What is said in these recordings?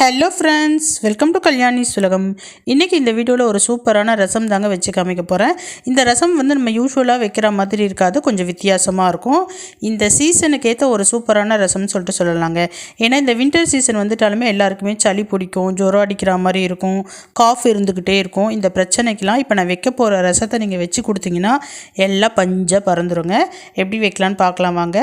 Hello friends welcome to Kalyani சுலகம் இன்றைக்கி இந்த வீடியோவில் ஒரு சூப்பரான ரசம் தாங்க வச்சு காமிக்க போகிறேன் இந்த ரசம் வந்து நம்ம யூஸ்வலாக வைக்கிற மாதிரி இருக்காது. கொஞ்சம் வித்தியாசமாக இருக்கும். இந்த சீசனுக்கு ஏற்ற ஒரு சூப்பரான ரசம்னு சொல்லிட்டு சொல்லலாங்க. ஏன்னா இந்த வின்டர் சீசன் வந்துட்டாலுமே எல்லாருக்குமே சளி பிடிக்கும் ஜுரம் அடிக்கிற மாதிரி இருக்கும் காஃப் இருந்துக்கிட்டே இருக்கும். இந்த பிரச்சனைக்கெலாம் இப்போ நான் வைக்க போகிற ரசத்தை நீங்கள் வச்சு கொடுத்தீங்கன்னா எல்லாம் பஞ்சாக பறந்துருங்க. எப்படி வைக்கலான்னு பார்க்கலாம் வாங்க.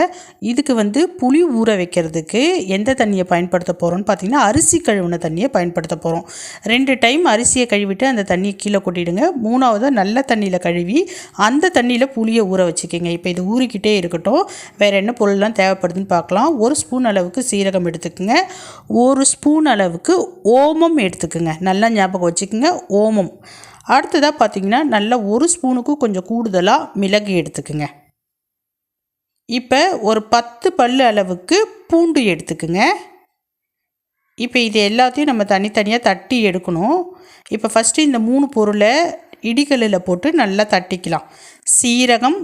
இதுக்கு வந்து புளி ஊற வைக்கிறதுக்கு எந்த தண்ணியை பயன்படுத்த போகிறோன்னு பார்த்தீங்கன்னா அரிசி கழுவின தண்ணியை பயன்படுத்த போகிறோம் ரெண்டு டைம் அரிசியை கழுவிட்டு அந்த தண்ணியை கீழே கொட்டிடுங்க. மூணாவது நல்ல தண்ணியில் கழுவி அந்த தண்ணியில் புளியை ஊற வச்சுக்கோங்க. இப்போ இது ஊறிக்கிட்டே இருக்கட்டும். வேறு என்ன பொருள்லாம் தேவைப்படுதுன்னு பார்க்கலாம். ஒரு ஸ்பூன் அளவுக்கு சீரகம் எடுத்துக்கோங்க. ஒரு ஸ்பூன் அளவுக்கு ஓமம் எடுத்துக்கோங்க. நல்லா ஞாபகம் வச்சுக்கோங்க. ஓமம். அடுத்ததாக பார்த்தீங்கன்னா நல்லா ஒரு ஸ்பூனுக்கும் கொஞ்சம் கூடுதலாக மிளகு எடுத்துக்கோங்க. இப்போ ஒரு பத்து பல்லு அளவுக்கு பூண்டு எடுத்துக்குங்க. இப்போ இது எல்லாத்தையும் நம்ம தனித்தனியாக தட்டி எடுக்கணும். இப்போ ஃபஸ்ட்டு இந்த மூணு பொருளை இடிகல்லில் போட்டு நல்லா தட்டிக்கலாம். சீரகம்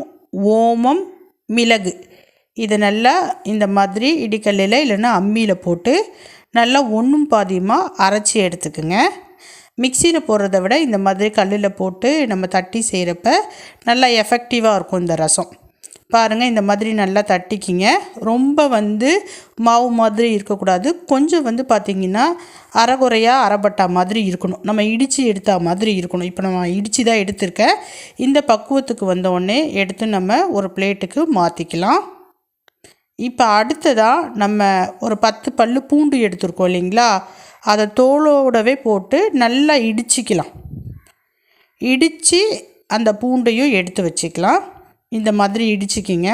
ஓமம் மிளகு. இதை நல்லா இந்த மாதிரி இடிக்கல்லில் இல்லைன்னா அம்மியில் போட்டு நல்லா ஒன்றும் பாதியமாக அரைச்சி எடுத்துக்குங்க. மிக்சியில் போடுறத விட இந்த மாதிரி கல்லில் போட்டு நம்ம தட்டி செய்கிறப்ப நல்லா எஃபெக்டிவாக இருக்கும் இந்த ரசம். பாருங்கள் இந்த மாதிரி நல்லா தட்டிக்கிங்க. ரொம்ப வந்து மாவு மாதிரி இருக்கக்கூடாது. கொஞ்சம் வந்து பார்த்திங்கன்னா அரைகுறையாக அரைப்பட்டா மாதிரி இருக்கணும். நம்ம இடித்து எடுத்தா மாதிரி இருக்கணும். இப்போ நம்ம இடித்து தான் எடுத்திருக்கேன். இந்த பக்குவத்துக்கு வந்தோடனே எடுத்து நம்ம ஒரு பிளேட்டுக்கு மாற்றிக்கலாம் இப்போ அடுத்ததாக நம்ம ஒரு பத்து பல் பூண்டு எடுத்துருக்கோம் இல்லைங்களா? அதை தோலோடவே போட்டு நல்லா இடிச்சிக்கலாம். இடித்து அந்த பூண்டையும் எடுத்து வச்சுக்கலாம். இந்த மாதிரி இடிச்சிக்கிங்க.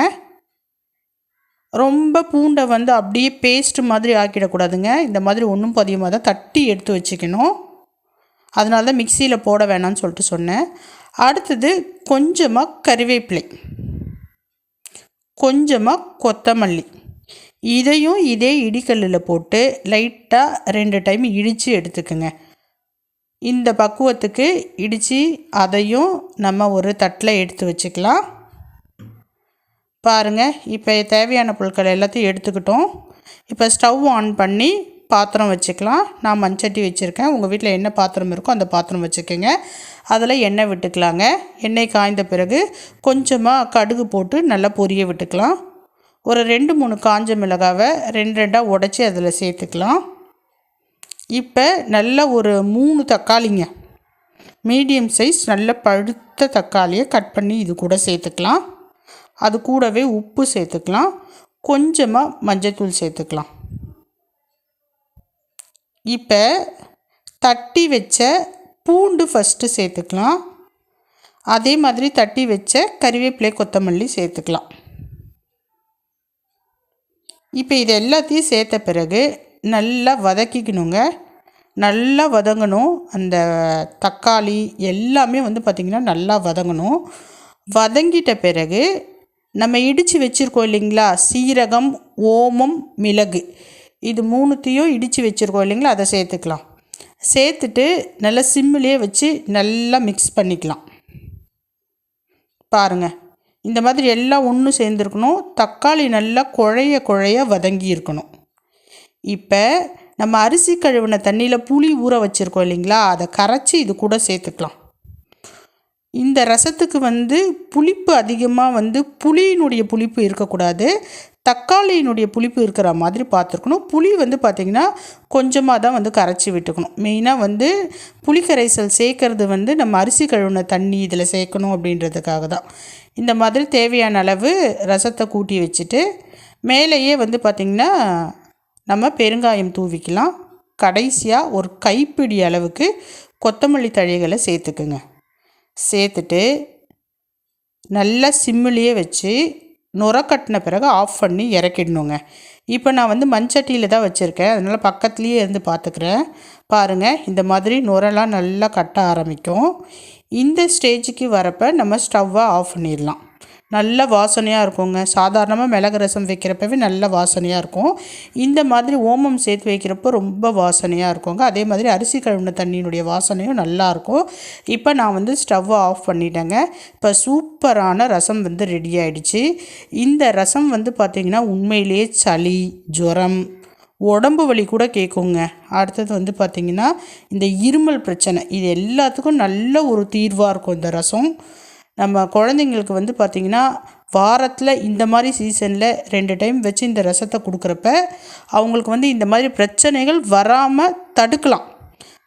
ரொம்ப பூண்டை வந்து அப்படியே பேஸ்ட் மாதிரி ஆக்கிடக்கூடாதுங்க. இந்த மாதிரி ஒன்றும் பதியமாக தான் தட்டி எடுத்து வச்சுக்கணும். அதனால தான் மிக்சியில் போட வேணாம்னு சொல்லிட்டு சொன்னேன். அடுத்தது கொஞ்சமாக கறிவேப்பிலை. கொஞ்சமாக கொத்தமல்லி. இதையும் இதே இடிக்கல்லில் போட்டு லைட்டாக ரெண்டு டைம் இடித்து எடுத்துக்கோங்க. இந்த பக்குவத்துக்கு இடித்து அதையும் நம்ம ஒரு தட்டில் எடுத்து வச்சுக்கலாம். பாருங்கள் இப்போ தேவையான பொருட்கள் எல்லாத்தையும் எடுத்துக்கிட்டோம். இப்போ ஸ்டவ் ஆன் பண்ணி பாத்திரம் வச்சுக்கலாம். நான் மண்சட்டி வச்சுருக்கேன். உங்கள் வீட்டில் என்ன பாத்திரம் இருக்கோ அந்த பாத்திரம் வச்சுக்கோங்க. அதில் எண்ணெய் விட்டுக்கலாங்க. எண்ணெய் காய்ந்த பிறகு கொஞ்சமாக கடுகு போட்டு நல்லா பொரிய விட்டுக்கலாம். ஒரு ரெண்டு மூணு காஞ்ச மிளகாவை ரெண்டு ரெண்டாக உடச்சி அதில் சேர்த்துக்கலாம். இப்போ நல்ல ஒரு மூணு தக்காளிங்க. மீடியம் சைஸ் நல்ல பழுத்த தக்காளியை கட் பண்ணி இது கூட சேர்த்துக்கலாம். அது கூடவே உப்பு சேர்த்துக்கலாம். கொஞ்சமாக மஞ்சத்தூள் சேர்த்துக்கலாம். இப்போ தட்டி வச்ச பூண்டு ஃபஸ்ட்டு சேர்த்துக்கலாம். அதே மாதிரி தட்டி வச்ச கறிவேப்பிலை கொத்தமல்லி சேர்த்துக்கலாம். இப்போ இது எல்லாத்தையும் சேர்த்த பிறகு நல்லா வதக்கிக்கணுங்க. நல்லா வதங்கணும். அந்த தக்காளி எல்லாமே வந்து பார்த்திங்கன்னா நல்லா வதங்கணும். வதங்கிட்ட பிறகு நம்ம இடித்து வச்சுருக்கோம் இல்லைங்களா? சீரகம் ஓமம் மிளகு. இது மூணுத்தையும் இடித்து வச்சுருக்கோம் இல்லைங்களா? அதை சேர்த்துக்கலாம். சேர்த்துட்டு நல்லா சிம்மிலே வச்சு நல்லா மிக்ஸ் பண்ணிக்கலாம். பாருங்கள் இந்த மாதிரி எல்லாம் ஒன்று சேர்ந்துருக்கணும். தக்காளி நல்லா குழைய குழைய வதங்கி இருக்கணும். இப்போ நம்ம அரிசி கழுவின தண்ணியில் புளி ஊற வச்சுருக்கோம் இல்லைங்களா? அதை கரைச்சி இது கூட சேர்த்துக்கலாம். இந்த ரசத்துக்கு வந்து புளிப்பு அதிகமாக வந்து புளியினுடைய புளிப்பு இருக்கக்கூடாது. தக்காளியினுடைய புளிப்பு இருக்கிற மாதிரி பார்த்துருக்கணும். புளி வந்து பார்த்திங்கன்னா கொஞ்சமாக தான் வந்து கரைச்சி விட்டுக்கணும். மெயினாக வந்து புளி கரைசல் சேர்க்கறது வந்து நம்ம அரிசி கழுவின தண்ணி இதில் சேர்க்கணும் அப்படின்றதுக்காக தான். இந்த மாதிரி தேவையான அளவு ரசத்தை கூட்டி வச்சுட்டு மேலேயே வந்து பார்த்திங்கன்னா நம்ம பெருங்காயம் தூவிக்கலாம். கடைசியாக ஒரு கைப்பிடி அளவுக்கு கொத்தமல்லி தழைகளை சேர்த்துக்குங்க. சேர்த்துட்டு நல்லா சிம்மிலேயே வச்சு நுர கட்டின பிறகு ஆஃப் பண்ணி இறக்கிடணுங்க. இப்போ நான் வந்து மண்சட்டியில் தான் வச்சுருக்கேன். அதனால் பக்கத்துலேயே இருந்து பார்த்துக்கிறேன். பாருங்கள் இந்த மாதிரி நுரெல்லாம் நல்லா கட்ட ஆரம்பிக்கும். இந்த ஸ்டேஜுக்கு வரப்போ நம்ம ஸ்டவ்வை ஆஃப் பண்ணிடலாம். நல்ல வாசனையாக இருக்குங்க. சாதாரணமாக மிளகு ரசம் வைக்கிறப்பவே நல்ல வாசனையாக இருக்கும். இந்த மாதிரி ஓமம் சேர்த்து வைக்கிறப்போ ரொம்ப வாசனையாக இருக்குங்க. அதே மாதிரி அரிசி கழுவின தண்ணியினுடைய வாசனையும் நல்லாயிருக்கும் இப்போ நான் வந்து ஸ்டவ்வை ஆஃப் பண்ணிட்டேங்க. இப்போ சூப்பரான ரசம் வந்து ரெடி ஆகிடுச்சு இந்த ரசம் வந்து பார்த்திங்கன்னா உண்மையிலேயே சளி ஜுரம் உடம்பு வலி கூட கேட்குங்க அடுத்தது வந்து பார்த்திங்கன்னா இந்த இருமல் பிரச்சனை. இது எல்லாத்துக்கும் நல்ல ஒரு தீர்வாக இருக்கும் இந்த ரசம். நம்ம குழந்தைங்களுக்கு வந்து பார்த்திங்கன்னா வாரத்தில் இந்த மாதிரி சீசனில் ரெண்டு டைம் வச்சு இந்த ரசத்தை கொடுக்குறப்ப அவங்களுக்கு வந்து இந்த மாதிரி பிரச்சனைகள் வராமல் தடுக்கலாம்.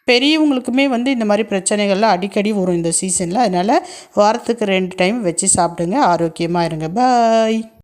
பெரியவங்களுக்குமே வந்து இந்த மாதிரி பிரச்சனைகள்லாம் அடிக்கடி வரும் இந்த சீசனில் அதனால் வாரத்துக்கு ரெண்டு டைம் வச்சு சாப்பிடுங்க. ஆரோக்கியமாக இருங்க. பாய்